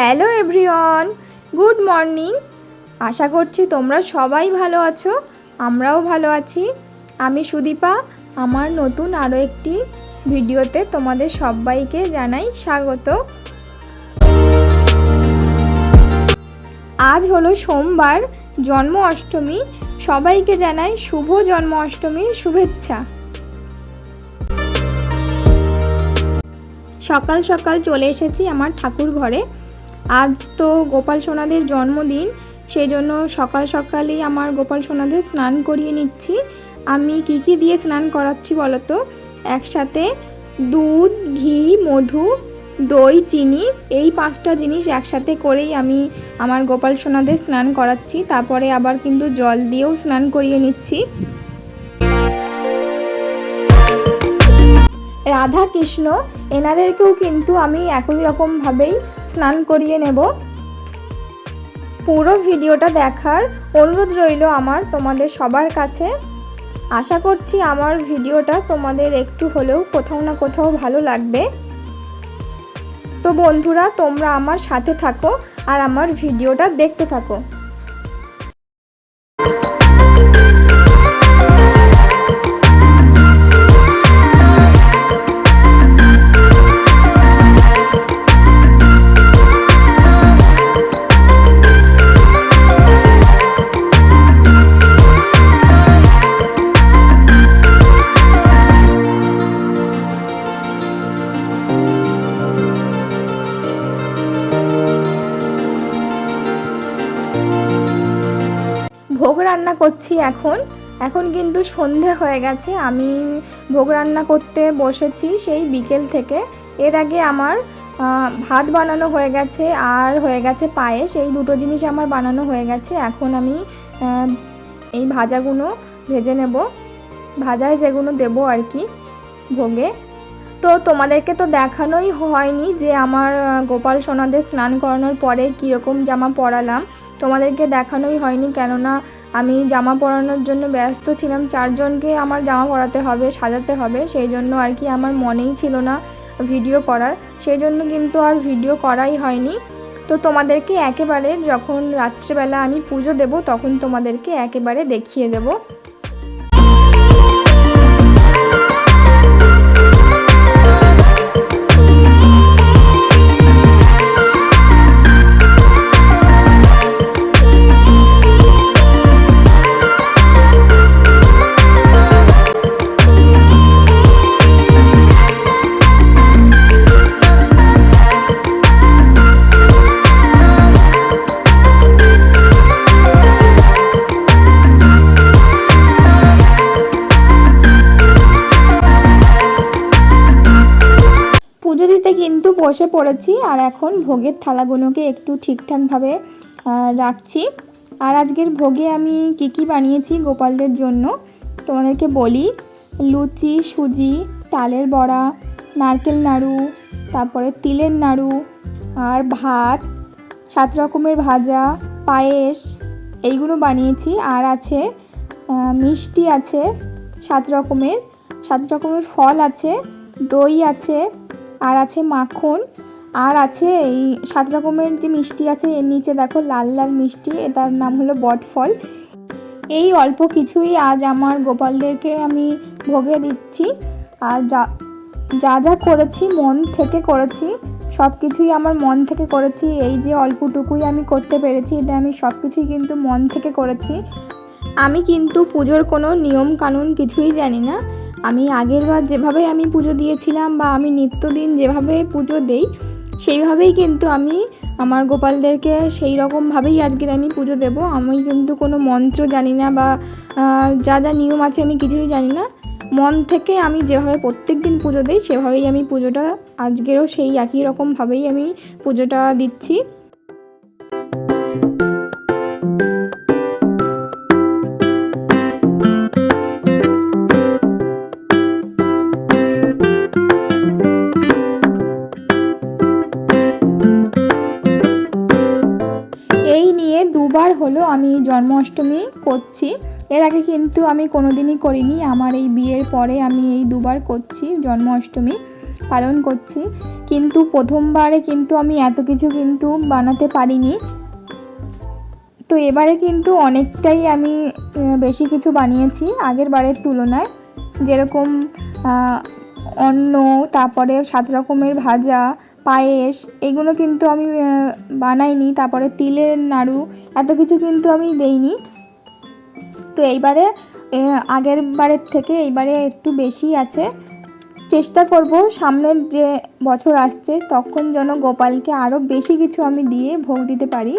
Hello everyone good morning আশা করছি তোমরা সবাই ভালো আছো, আমরাও ভালো আছি। আমি সুদীপা, আমার নতুন আরও একটি ভিডিওতে তোমাদের সবাইকে জানাই স্বাগত। আজ হলো সোমবার, জন্ম অষ্টমী। সবাইকে জানাই শুভ জন্ম অষ্টমীর শুভেচ্ছা। সকাল সকাল চলে এসেছি আমার ঠাকুর ঘরে। আজ তো গোপাল সোনাদের জন্মদিন সেই জন্য সকাল সকালই আমার গোপাল সোনাদের স্নান করিয়ে নিচ্ছি। আমি কি কি দিয়ে স্নান করাচ্ছি বলো তো? একসাথে দুধ, ঘি, মধু, দই, চিনি, এই পাঁচটা জিনিস একসাথে করেই আমি আমার গোপাল সোনাদের স্নান করাচ্ছি। তারপরে আবার কিন্তু জল দিয়েও স্নান করিয়ে নিচ্ছি। রাধা কৃষ্ণ এনাদেরকেও কিন্তু আমি একই রকমভাবেই স্নান করিয়ে নেব। পুরো ভিডিওটা দেখার অনুরোধ রইল আমার তোমাদের সবার কাছে। আশা করছি আমার ভিডিওটা তোমাদের একটু হলেও কোথাও না কোথাও ভালো লাগবে। তো বন্ধুরা, তোমরা আমার সাথে থাকো আর আমার ভিডিওটা দেখতে থাকো। এখন। এখন কিন্তু সন্ধে হয়ে গেছে। আমি ভোগ রান্না করতে বসেছি সেই বিকেল থেকে। এর আগে আমার ভাত বানানো হয়ে গেছে আর হয়ে গেছে পায়েস। এই দুটো জিনিস আমার বানানো হয়ে গেছে। এখন আমি এই ভাজাগুলো ভেজে নেব। ভাজায় যেগুলো দেবো আর কি ভোগে। তো তোমাদেরকে তো দেখানোই হয়নি যে আমার গোপাল সোনাদের স্নান করানোর পরে কীরকম জামা পরালাম। তোমাদেরকে দেখানোই হয়নি কেননা আমি জামা পরানোর জন্য ব্যস্ত ছিলাম। চারজনকে আমার জামা পরাতে হবে, সাজাতে হবে। সেই জন্য আর কি আমার মনেই ছিল না ভিডিও করার। সেই জন্য কিন্তু আর ভিডিও করাই হয়নি। তো তোমাদেরকে একেবারে যখন রাত্রেবেলা আমি পুজো দেব, তখন তোমাদেরকে একেবারে দেখিয়ে দেবো। বসে পড়েছি আর এখন ভোগের থালাগুলোকে একটু ঠিকঠাকভাবে রাখছি। আর আজকের ভোগে আমি কি কি বানিয়েছি গোপালদের জন্য তোমাদেরকে বলি। লুচি, সুজি, তালের বড়া, নারকেল নাড়ু, তারপরে তিলের নাড়ু আর ভাত, সাত রকমের ভাজা, পায়েস, এইগুলো বানিয়েছি। আর আছে মিষ্টি আছে সাত রকমের সাত রকমের ফল আছে, দই আছে আর আছে মাখন, আর আছে এই সাত রকমের যে মিষ্টি আছে, এর নিচে দেখো লাল লাল মিষ্টি, এটার নাম হলো বটফল। এই অল্প কিছুই আজ আমার গোপালদেরকে আমি ভোগে দিচ্ছি। আর যা যা যা করেছি, মন থেকে করেছি, সব কিছুই আমার মন থেকে করেছি। এই যে অল্পটুকুই আমি করতে পেরেছি, এটা আমি সব কিছুই কিন্তু মন থেকে করেছি। আমি কিন্তু পুজোর কোনো নিয়ম কানুন কিছুই জানি না। আমি আগের বার যেভাবে আমি পুজো দিয়েছিলাম বা আমি নিত্যদিন যেভাবে পুজো দেই, সেইভাবেই কিন্তু আমি আমার গোপালদেরকে সেই রকমভাবেই আজকের আমি পুজো দেব। আমি কিন্তু কোনো মন্ত্র জানি না বা যা যা নিয়ম আছে আমি কিছুই জানি না। মন থেকে আমি যেভাবে প্রত্যেক দিন পুজো দিই, সেভাবেই আমি পুজোটা আজকেরও সেই একই রকমভাবেই আমি পুজোটা দিচ্ছি। দুবার হলো আমি জন্মাষ্টমী করছি। এর আগে কিন্তু আমি কোনোদিনই করিনি। আমার এই বিয়ের পরে আমি এই দুবার করছি, জন্মাষ্টমী পালন করছি। কিন্তু প্রথমবারে কিন্তু আমি এত কিছু কিন্তু বানাতে পারিনি। তো এবারে কিন্তু অনেকটাই আমি বেশি কিছু বানিয়েছি আগের বারের তুলনায়। যেরকম অন্ন, তারপরে সাত রকমের ভাজা পায়েস, এগুলো কিন্তু আমি বানাইনি। তারপরে তিলের নাড়ু, এত কিছু কিন্তু আমি দেইনি। তো এইবারে আগের বারের থেকে এইবারে একটু বেশি আছে। চেষ্টা করব সামনের যে বছর আসছে, তখন যেন গোপালকে আরও বেশি কিছু আমি দিয়ে ভোগ দিতে পারি।